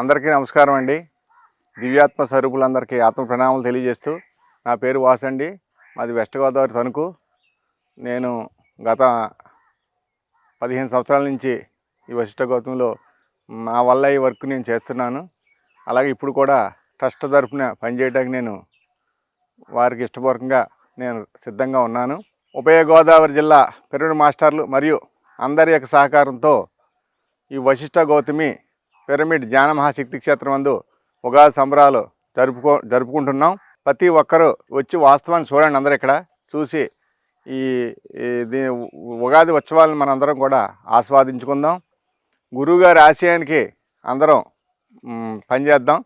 అందరికీ నమస్కారం అండి. దివ్యాత్మ స్వరూపులందరికీ ఆత్మ ప్రణామాలు తెలియజేస్తూ నా పేరు వాసండి. మాది వెస్ట్ గోదావరి తణుకు. నేను గత పదిహేను సంవత్సరాల నుంచి ఈ వశిష్ఠ గౌతంలో నా వల్ల ఈ వర్క్ నేను చేస్తున్నాను. అలాగే ఇప్పుడు కూడా ట్రస్ట్ తరఫున పనిచేయడానికి నేను వారికి ఇష్టపూర్వకంగా నేను సిద్ధంగా ఉన్నాను. ఉభయ గోదావరి జిల్లా పెరుగుడు మాస్టర్లు మరియు అందరి యొక్క సహకారంతో ఈ వశిష్ఠ గౌతమి పిరమిడ్ ధ్యాన మహాశక్తి క్షేత్రం నందు ఉగాది సంబరాలు జరుపుకో జరుపుకుంటున్నాం. ప్రతి ఒక్కరూ వచ్చి వాస్తవాన్ని చూడండి అందరూ ఇక్కడ. చూసి ఈ దీని ఉగాది ఉత్సవాలను మనందరం కూడా ఆస్వాదించుకుందాం. గురువుగారి ఆశయానికి అందరం పనిచేద్దాం.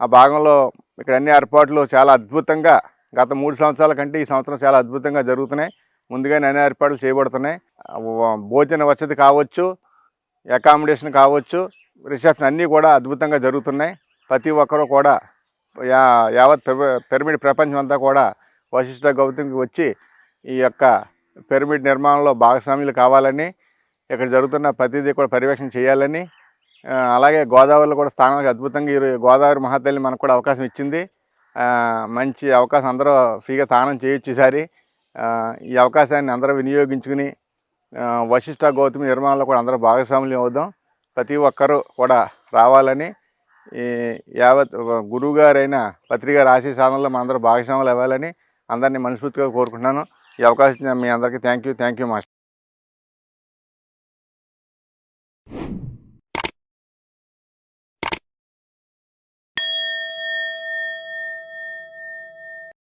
ఆ భాగంలో ఇక్కడ అన్ని ఏర్పాట్లు చాలా అద్భుతంగా గత మూడు సంవత్సరాల కంటే ఈ సంవత్సరం చాలా అద్భుతంగా జరుగుతున్నాయి. ముందుగానే అన్ని ఏర్పాట్లు చేయబడుతున్నాయి. భోజన వసతి కావచ్చు అకామిడేషన్ కావచ్చు రిసెప్షన్ అన్నీ కూడా అద్భుతంగా జరుగుతున్నాయి. ప్రతి ఒక్కరూ కూడా యా యావత్ పిరమిడ్ ప్రపంచం అంతా కూడా వశిష్ఠ గౌతమికి వచ్చి ఈ యొక్క పిరమిడ్ నిర్మాణంలో భాగస్వాములు కావాలని ఇక్కడ జరుగుతున్న ప్రతిదీ కూడా పర్యవేక్షణ చేయాలని అలాగే గోదావరిలో కూడా స్థానాలకు అద్భుతంగా ఈ గోదావరి మహాతల్లి మనకు కూడా అవకాశం ఇచ్చింది. మంచి అవకాశం అందరూ ఫ్రీగా స్నానం చేయొచ్చు ఈసారి. ఈ అవకాశాన్ని అందరూ వినియోగించుకుని వశిష్ఠ గౌతమి నిర్మాణంలో కూడా అందరూ భాగస్వాములు అవుదాం. ప్రతి ఒక్కరూ కూడా రావాలని ఈ యావత్ గురువుగారైన పత్రిగారి ఆశీస్సానంలో మా అందరూ భాగస్వాములు అవ్వాలని అందరినీ మనస్ఫూర్తిగా కోరుకుంటున్నాను. ఈ అవకాశం మీ అందరికీ thank you thank you master.